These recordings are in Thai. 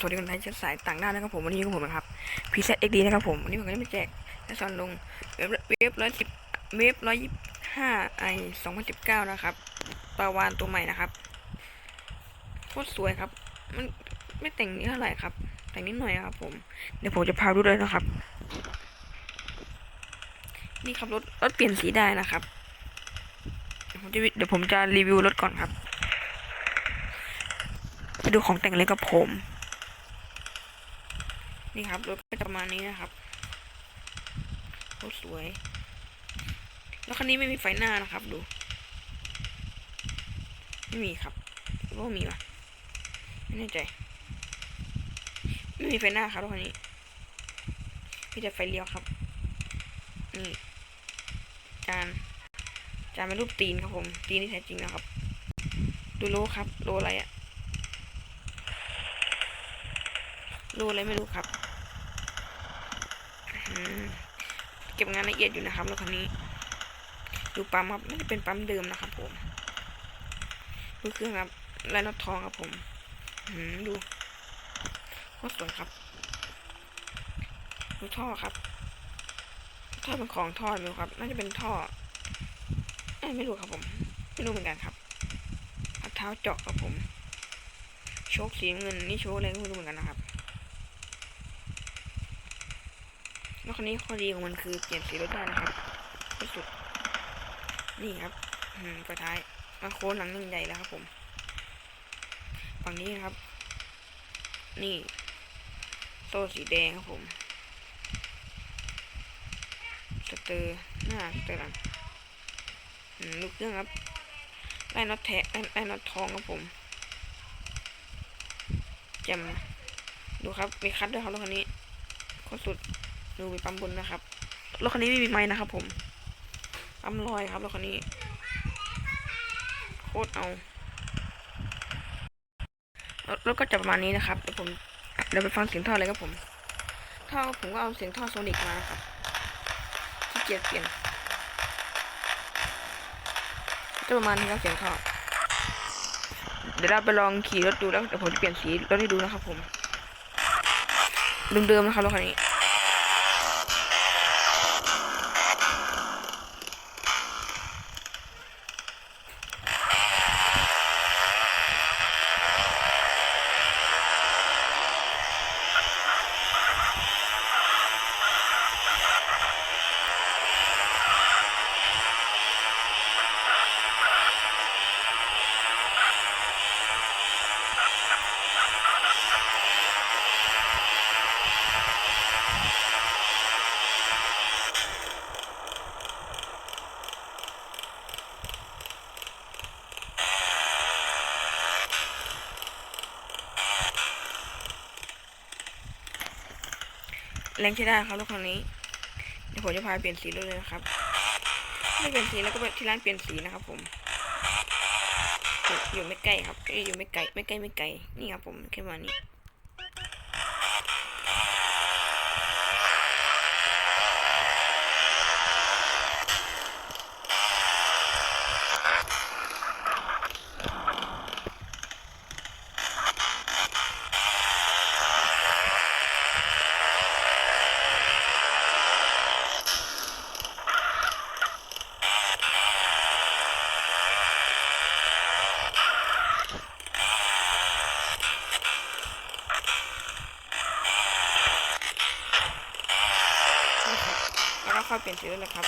สวัสดีคนไทยเชื้อสายต่างด้าวนะครับผมวันนี้กับผมนะครับพีเซตเอ็กดีนะครับผมวันนี้ผมก็จะมาแจกและสอนลงเว็บเว็บร้อยสิบเว็บร้อยยี่ห้าไอสองพันสิบเก้านะครับปลาวานตัวใหม่นะครับโคตรสวยครับ มันไม่แต่งนี้เท่าไหร่ครับ แต่งนิดหน่อยครับ ผม เดี๋ยวผมจะพาดูเลยนะครับ นี่ครับรถรถเปลี่ยนสีได้นะครับเดี๋ยวผมจะเดี๋ยวผมจะรีวิวรถก่อนครับไปดูของแต่งเลยกับผม นี่ครับรถก็ประมาณนี้นะครับรถสวย แล้วคันนี้ไม่มีไฟหน้านะครับ ดู ไม่มีครับรือว่ามีวะไม่แน่ใจ ไม่มีไฟหน้าครับรถคันนี้มีแต่ไฟเลี้ยวครับ นี่ จาน จานเป็นรูปตีนครับผม ตีนที่แท้จริงนะครับ ดูโลครับ โลอะไรอะ รูอะไรไม่รู้ครับ เก็บงานละเอียดอยู่นะครับรถคันนี้ ดูปั๊มครับไม่ได้เป็นปั๊มเดิมนะครับผม ดูเครื่องครับลายน็อตทองครับผมดูโคตรสวยครับ ดูท่อครับ ท่อเป็นของท่อไหมครับ น่าจะเป็นท่อไม่รู้ครับผม ไม่รู้เหมือนกันครับเอาเท้าเจาะครับผม โชคสีเงินนี่โชคอะไรก็ไม่รู้เหมือนกันนะครับ แล้วคันนี้ข้อดีของมันคือเปลี่ยนสีรถได้นะครับที่สุด นี่ครับอืมไฟท้ายมาโค้นหลังหนึ่งใหญ่แล้วครับผม ฝั่งนี้ครับ นี่ โซ่สีแดงครับผมสเตอร์หน้าสเตอร์หลังลูกเครื่องครับไล่น็อตแทะไล่ไล่น็อตทองครับผมแจมดูครับ มีคัดด้วยครับรถคันนี้โคตรสุด ดูมีปั๊มบนนะครับ รถคันนี้ไม่มีไม้นะครับ ผมปั๊มลอยครับรถคันนี้ โคตรเอา รถก็จะประมาณนี้นะครับ เดี๋ยวผม เดี๋ยวไปฟังเสียงท่อเลยครับผม ท่อผมก็เอาเสียงท่อโซนิกมาครับที่เกียจเปลี่ยนจะประมาณนี้ครับเสียงท่อเดี๋ยวเราไปลองขี่รถดูแล้วเดี๋ยวผมจะเปลี่ยนสีรถให้ดูนะครับผม เดิมๆนะครับรถคันนี้ แรงใช้ได้ครับรถคันนี้เดี๋ยวผมจะพาเปลี่ยนสีรถเลยนะครับไม่เปลี่ยนสีแล้วก็ไปที่ร้านเปลี่ยนสีนะครับ ผม อยู่ไม่ใกล้ครับอยอยู่ไม่ไกลไม่ใกล้ไม่ไกลนี่ครับผมแค่มานี้ ค่อยเปลี่ยนสีรถเลยครับ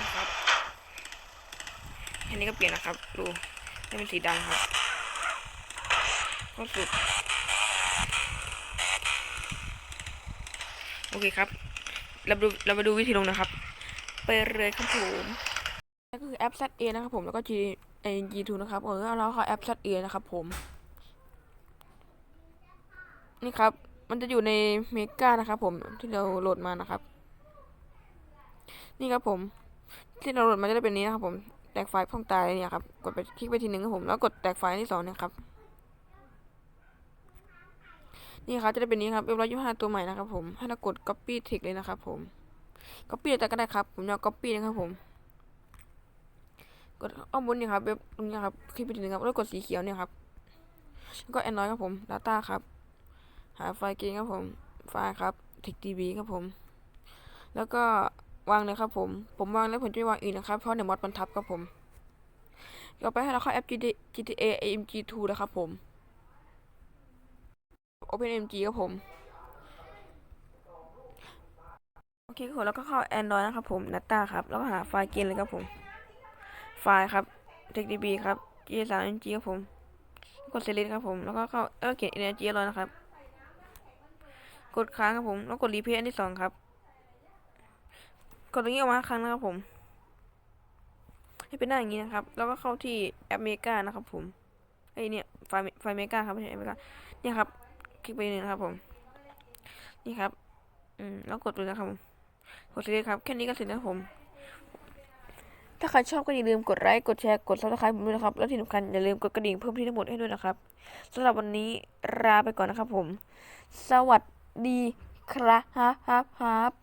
นะครับอันนี้ก็เปลี่ยนนะครับ ดูให้เป็นสีดำครับก็สุด โอเคครับ เราดูเรามาดูวิธีลงนะครับ ไปเลยครับผมก็คือแอป ZA นะครับผม แล้วก็ G ไอ G2 นะครับเออแล้วก็แอป ZA นะครับผม นี่ครับ มันจะอยู่ในเมกานะครับ ผมที่เราโหลดมานะครับ นี่ครับผม ที่เราโหลดมาจะได้เป็นนี้นะครับผมแตกไฟล์พ่องตายเนี่ยครับกดไปคลิกไปทีหนึ่งครับผมแล้วกดแตกไฟล์ที่สองเนะครับนี่ครับจะได้เป็นนี้ครับเรียบร้อยยี่ห้าตัวใหม่นะครับ ผมให้เรากด copy text เลยนะครับ ผม copy แต่ก็ได้ครับ ผมจะ copy นะครับผมกดข้างบนเนี่ยครับเว็บตรงนี้ครับคลิกไปถึงครับแล้วกดสีเขียวเนี่ยครับแล้วก็ Android ครับผม Data ครับ หาไฟล์เกมครับผมไฟล์ครับ TextDB ครับผม แล้วก็วางเลยครับผม ผมวางแล้วผมจะไม่วางอีกนะครับ เพราะในมอดมันทับครับผมต่อไปให้เราเข้าแอป GTA AMG 2นะครับผม OpenMG ครับผม โอเคครับผมแล้วก็เข้า Android นะครับผม Data ครับ แล้วก็หาไฟล์เกมเลยครับผม ไฟล์ครับ TextDB ครับ G3MG ครับผม กด select ครับผม แล้วก็เข้าเออเขียน energy แล้วนะครับ กดค้างครับผม แล้วกด repeat อันที่สองครับ กดตรงนี้ออกมาครั้งนะครับผม ให้เป็นหน้าอย่างนี้นะครับ แล้วก็เข้าที่แอปเมกานะครับ ผมไอยเนี่ยไฟไฟล์เมกาครับไม่ใช่แอปเมกาเนี่ยครับ คลิกไปหนึ่งนะครับผม นี่ครับ อืมแล้วกดไปนะครับผม กด select ครับ แค่นี้ก็เสร็จแล้วผม ถ้าใครชอบก็อย่าลืมกดไลค์ กดแชร์ กด subscribe ผมด้วยนะครับ แล้วที่สำคัญอย่าลืมกดกระดิ่งเพิ่มที่ทั้งหมดให้ด้วยนะครับสำหรับวันนี้ลาไปก่อนนะครับผม สวัสดี ดีครับครับ